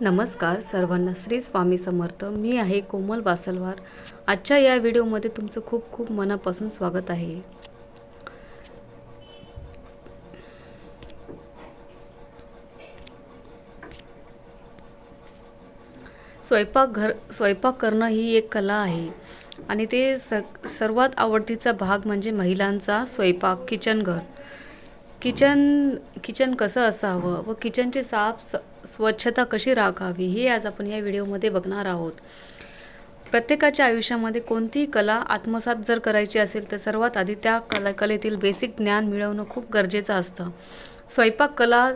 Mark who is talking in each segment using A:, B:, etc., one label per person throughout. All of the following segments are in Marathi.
A: नमस्कार सर्वांना श्री स्वामी समर्थ. मी आहे कोमल बासलवार. आजच्या या व्हिडिओमध्ये तुमचं खूप खूप मनापासून स्वागत आहे. स्वयंपाक घर स्वयंपाक करणं ही एक कला आहे. आणि ते स सर्वात आवडतीचा भाग म्हणजे महिलांचा स्वयंपाक किचन घर. किचन किचन कसं असावं व किचनची साफ स स्वच्छता कशी राखावी हे आज आपण या व्हिडिओमध्ये बघणार आहोत. प्रत्येकाच्या आयुष्यामध्ये कोणतीही कला आत्मसात जर करायची असेल तर सर्वात आधी त्या कला कलेतील बेसिक ज्ञान मिळवणं खूप गरजेचं असतं. स्वयंपाक कला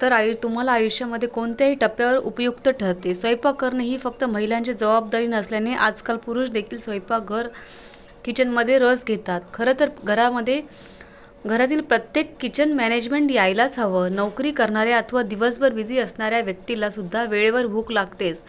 A: तर आयु तुम्हाला आयुष्यामध्ये कोणत्याही टप्प्यावर उपयुक्त ठरते. स्वयंपाक करणे ही फक्त महिलांची जबाबदारी नसल्याने आजकाल पुरुष देखील स्वयंपाकघर किचनमध्ये रस घेतात. खरं तर घरामध्ये घरातील प्रत्येक किचन मॅनेजमेंट यायलाच हवं. नोकरी करणाऱ्या अथवा दिवसभर बिझी असणाऱ्या व्यक्तीला सुद्धा वेळेवर भूक लागतेच.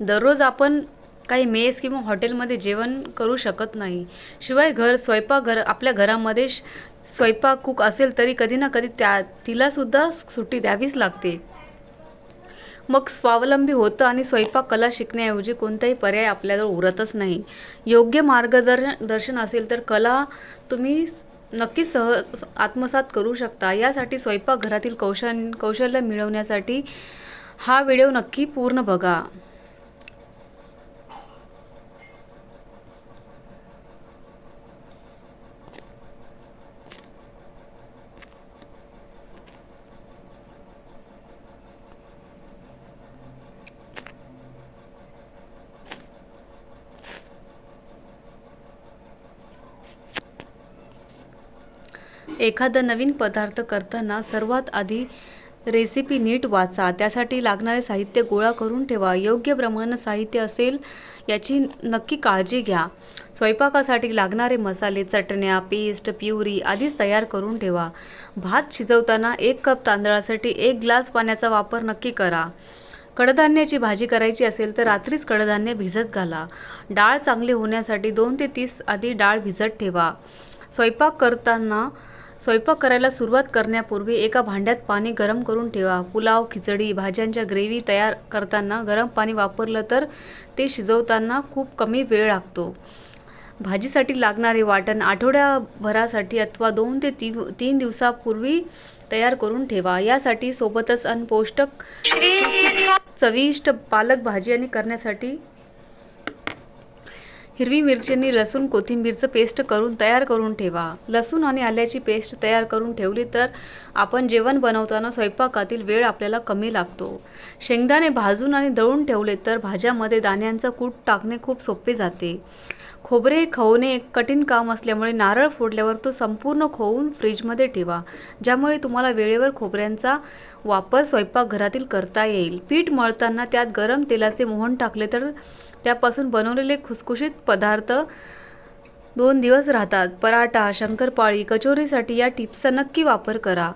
A: दररोज आपण काही मेस किंवा हॉटेलमध्ये जेवण करू शकत नाही. शिवाय घर स्वयंपाकघर आपल्या घरामध्ये स्वयंपाक कूक असेल तरी कधी ना कधी त्या तिलासुद्धा सुट्टी द्यावीच लागते. मग स्वावलंबी होतं आणि स्वयंपाक कला शिकण्याऐवजी कोणताही पर्याय आपल्याजवळ उरतच नाही. योग्य मार्गदर्शन दर्शन असेल तर कला तुम्ही नक्कीच सहज आत्मसात करू शकता. यासाठी स्वयंपाकघरातील कौशल कौशल्य मिळवण्यासाठी हा व्हिडिओ नक्की पूर्ण बघा. एखादा नवीन पदार्थ करताना सर्वात आधी रेसिपी नीट वाचा. त्यासाठी लागणारे साहित्य गोळा करून ठेवा. योग्य प्रमाणात साहित्य असेल याची नक्की काळजी घ्या. स्वयंपाकासाठी लागणारे मसाले चटण्या पेस्ट प्युरी आधीच तयार करून ठेवा. भात शिजवताना एक कप तांदळासाठी एक ग्लास पाण्याचा वापर नक्की करा. कडधान्याची भाजी करायची असेल तर रात्रीच कडधान्य भिजत घाला. डाळ चांगली होण्यासाठी दोन ते तीस आधी डाळ भिजत ठेवा. स्वयंपाक करताना स्वयंपाक करायला सुरुवात करण्यापूर्वी एका भांड्यात पाणी गरम करून ठेवा. पुलाव खिचडी भाज्यांच्या ग्रेव्ही तयार करताना गरम पाणी वापरलं तर ते शिजवताना खूप कमी वेळ लागतो. भाजीसाठी लागणारे वाटण आठवड्याभरासाठी अथवा दोन ते ती तीन दिवसापूर्वी तयार करून ठेवा. यासाठी सोबतच अनपौष्टक चविष्ट पालक भाजी आणि करण्यासाठी हिरवी मिरची लसूण कोथिंबीरचं पेस्ट करून तयार करून ठेवा. लसूण आणि आल्याची पेस्ट तयार करून ठेवली तर आपण जेवण बनवताना स्वयंपाकातील वेळ आपल्याला कमी लागतो. शेंगदाणे भाजून आणि दळून ठेवले तर भाज्यामध्ये दाण्यांचं कूट टाकणे खूप सोपे जाते. खोबरे खवणे एक कठीण काम असल्यामुळे नारळ फोडल्यावर तो संपूर्ण खोवून फ्रीजमध्ये ठेवा ज्यामुळे तुम्हाला वेळेवर खोबऱ्यांचा वापर स्वयंपाकघरातील करता येईल. पीठ मळताना त्यात गरम तेलाचे मोहन टाकले तर त्यापासून बनवलेले खुसखुशीत पदार्थ दोन दिवस राहतात. पराठा शंकरपाळी कचोरीसाठी या टिप्सचा नक्की वापर करा.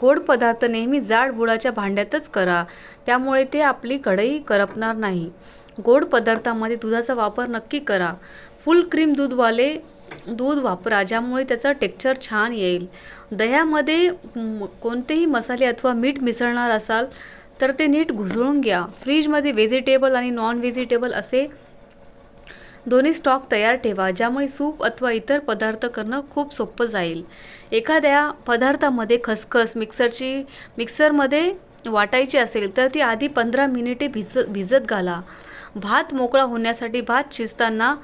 A: गोड पदार्थ नेहमी जाड बुडाच्या भांड्यातच करा त्यामुळे ते आपली कढई करपणार नाही. गोड पदार्थामध्ये दुधाचा वापर नक्की करा. फुल क्रीम दूधवाले दूध वापरा ज्यामुळे त्याचं टेक्स्चर छान येईल. दह्यामध्ये कोणतेही मसाले अथवा मीठ मिसळणार असाल तर ते नीट घुसळून घ्या. फ्रीजमध्ये व्हेजिटेबल आणि नॉन व्हेजिटेबल असे दोन्ही स्टॉक तयार ठेवा ज्यामुळे सूप अथवा इतर पदार्थ करणं खूप सोपं जाईल. एखाद्या पदार्थामध्ये खसखस मिक्सरची मिक्सरमध्ये वाटायची असेल तर ती आधी पंधरा मिनिटे भिज भिजत घाला. भात मोकळा होण्यासाठी भात शिजताना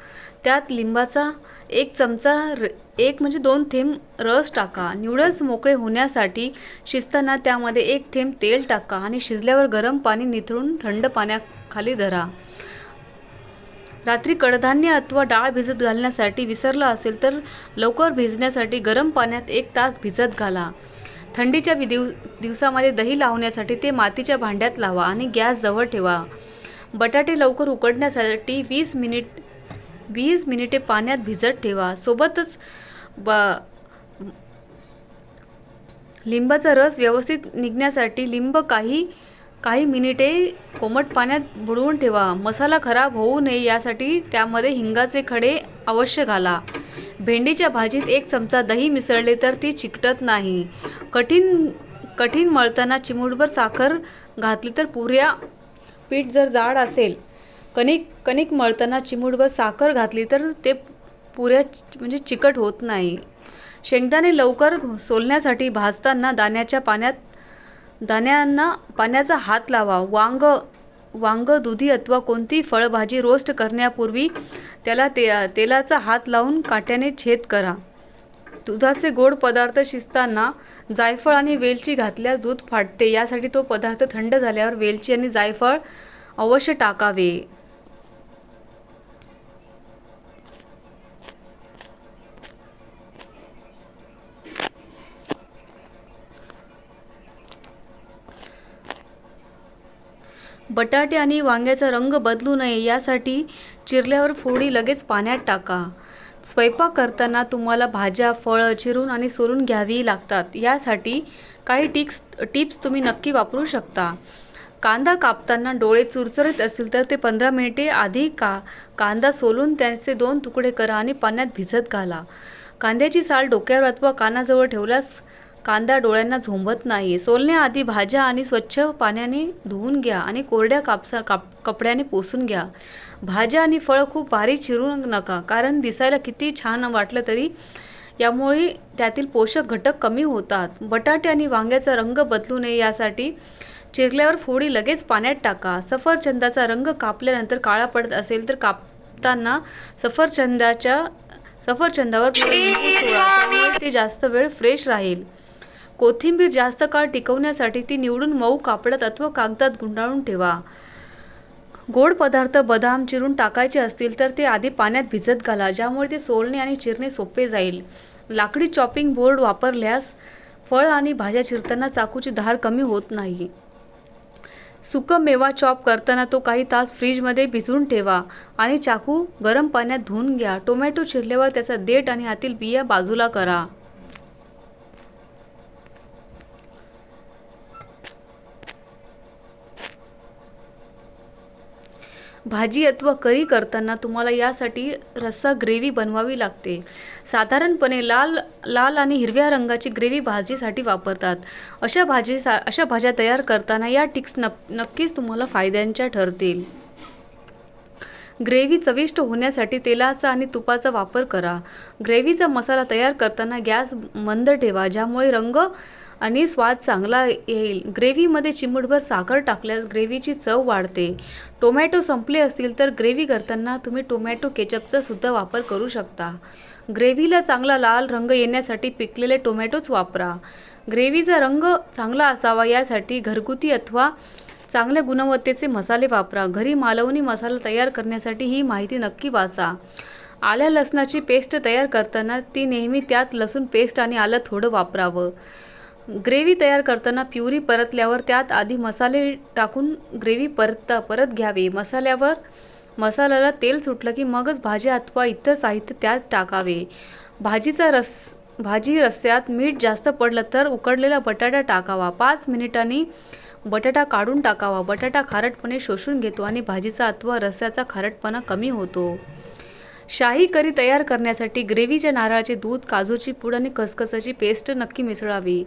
A: त्यात लिंबाचा एक चमचा र एक म्हणजे दोन थेंब रस टाका. न्यूडल्स मोकळे होण्यासाठी शिजताना त्यामध्ये एक थेंब तेल टाका आणि शिजल्यावर गरम पाणी निथळून थंड पाण्याखाली धरा. रात्री कडधान्य अथवा डाळ भिजत घालण्यासाठी विसरला असेल तर लवकर भिजण्यासाठी गरम पाण्यात एक तास भिजत घाला. थंडीच्या दिव दिवसामध्ये दही लावण्यासाठी ते मातीच्या भांड्यात लावा आणि गॅस जवळ ठेवा. बटाटे लवकर उकडण्यासाठी वीस मिनिट वीस मिनिटे पाण्यात भिजत ठेवा. सोबतच ब लिंबाचा रस व्यवस्थित निघण्यासाठी लिंब काही काही मिनिटे कोमट पाण्यात बुडवून ठेवा. मसाला खराब होऊ नये यासाठी त्यामध्ये हिंगाचे खडे अवश्य घाला. भेंडीच्या भाजीत एक चमचा दही मिसळले तर ती चिकटत नाही. कठीण कठीण मळताना चिमूटभर साखर घातली तर पुऱ्या पीठ जर जाड असेल कणिक कणिक मळताना चिमूटभर साखर घातली तर ते पुऱ्या म्हणजे चिकट होत नाही. शेंगदाणे लवकर सोलण्यासाठी भाजताना दाण्याच्या पाण्यात दाण्यांना पाण्याचा हात लावा. वांग वांग दुधी अथवा कोणती फळभाजी रोस्ट करण्यापूर्वी त्याला ते तेलाचा हात लावून काट्याने छेद करा. दुधाचे गोड पदार्थ शिजताना जायफळ आणि वेलची घातल्यास दूध फाटते. यासाठी तो पदार्थ थंड झाल्यावर वेलची आणि जायफळ अवश्य टाकावे. बटाटे आणि वांग्याचा रंग बदलू नये यासाठी चिरल्यावर फोडी लगेच पाण्यात टाका. स्वयंपाक करताना तुम्हाला भाज्या फळं चिरून आणि सोलून घ्यावी लागतात. यासाठी काही टिक्स टिप्स तुम्ही नक्की वापरू शकता. कांदा कापताना डोळे चुरचुरीत असतील तर ते पंधरा मिनिटे आधी का कांदा सोलून त्याचे दोन तुकडे करा आणि पाण्यात भिजत घाला. कांद्याची साल डोक्यावर अथवा कानाजवळ ठेवल्यास कांदा डोळ्यांना झोंबत नाही. सोलण्याआधी भाज्या आणि स्वच्छ पाण्याने धुवून घ्या आणि कोरड्या कापसा काप कपड्याने पुसून घ्या. भाज्या आणि फळं खूप बारीक चिरू नका कारण दिसायला किती छान वाटलं तरी यामुळे त्यातील पोषक घटक कमी होतात. बटाटे आणि वांग्याचा रंग बदलू नये यासाठी चिरल्यावर फोडी लगेच पाण्यात टाका. सफरचंदाचा रंग कापल्यानंतर काळा पडत असेल तर कापताना सफरचंदाच्या सफरचंदावर ते जास्त वेळ फ्रेश राहील. कोथिंबीर जास्त काळ टिकवण्यासाठी ती निवडून मऊ कापडात अथवा कागदात गुंडाळून ठेवा. गोड पदार्थ बदाम चिरून टाकायचे असतील तर ते आधी पाण्यात भिजत घाला ज्यामुळे ते सोलणे आणि चिरणे सोपे जाईल. लाकडी चॉपिंग बोर्ड वापरल्यास फळ आणि भाज्या चिरताना चाकूची धार कमी होत नाही. सुकं मेवा चॉप करताना तो काही तास फ्रीजमध्ये भिजवून ठेवा आणि चाकू गरम पाण्यात धुवून घ्या. टोमॅटो चिरल्यावर त्याचा देठ आणि आतील बिया बाजूला करा. भाजी अथवा करी करताना तुम्हाला यासाठी रस्सा ग्रेव्ही बनवावी लागते. साधारणपणे लाल लाल आणि हिरव्या रंगाची ग्रेव्ही भाजीसाठी वापरतात. अशा भाजी सा अशा भाज्या तयार करताना या टिक्स नप नक्कीच तुम्हाला फायद्यांच्या ठरतील. ग्रेव्ही चविष्ट होण्यासाठी तेलाचा आणि तुपाचा वापर करा. ग्रेव्हीचा मसाला तयार करताना गॅस मंद ठेवा ज्यामुळे रंग आणि स्वाद चांगला येईल. ग्रेव्हीमध्ये चिमूटभर साखर टाकल्यास ग्रेव्हीची चव वाढते. टोमॅटो संपले असतील तर ग्रेव्ही करताना तुम्ही टोमॅटो केचपचा सुद्धा वापर करू शकता. ग्रेव्हीला चांगला लाल रंग येण्यासाठी पिकलेले टोमॅटोच वापरा. ग्रेव्हीचा रंग चांगला असावा यासाठी घरगुती अथवा चांगल्या गुणवत्तेचे मसाले वापरा. घरी मालवणी मसाला तयार करण्यासाठी ही माहिती नक्की वाचा. आल्या लसणाची पेस्ट तयार करताना ती नेहमी त्यात लसूण पेस्ट आणि आलं थोडं वापरावं. ग्रेव्ही तयार करताना प्युरी परतल्यावर त्यात आधी मसाले टाकून ग्रेव्ही परत परत घ्यावी. मसाल्यावर मसाल्याला तेल सुटलं की मगच भाज्या अथवा इतर साहित्य त्यात टाकावे. भाजीचा रस भाजी रस्स्यात मीठ जास्त पडलं तर उकडलेला बटाटा टाकावा. पाच मिनिटांनी बटाटा काढून टाकावा. बटाटा खारटपणे शोषून घेतो आणि भाजीचा अथवा रस्स्याचा खारटपणा कमी होतो. शाही करी तयार करण्यासाठी ग्रेव्हीच्या नारळाचे दूध काजूची पूड आणि खसखसाची पेस्ट नक्की मिसळावी.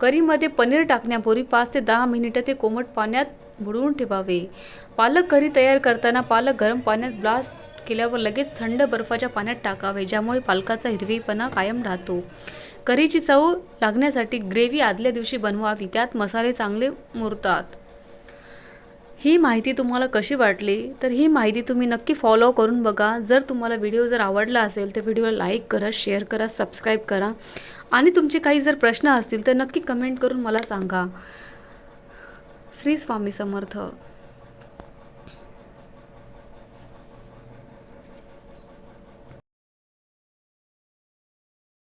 A: करीमध्ये पनीर टाकण्यापूर्वी पाच ते दहा मिनिटं ते कोमट पाण्यात बुडवून ठेवावे. पालक करी तयार करताना पालक गरम पाण्यात ब्लास्ट केल्यावर लगेच थंड बर्फाच्या पाण्यात टाकावे ज्यामुळे पालकाचा हिरवीपणा कायम राहतो. करीची चव लागण्यासाठी ग्रेव्ही आदल्या दिवशी बनवावी त्यात मसाले चांगले मुरतात. ही माहिती तुम्हाला कशी वाटली? तर ही माहिती तुम्ही नक्की फॉलो करून बघा. जर तुम्हाला व्हिडिओ जर आवडला असेल तर व्हिडिओला लाईक करा शेअर करा सबस्क्राईब करा. आणि तुमचे काही जर प्रश्न असतील तर नक्की कमेंट करून मला सांगा. श्री स्वामी समर्थ.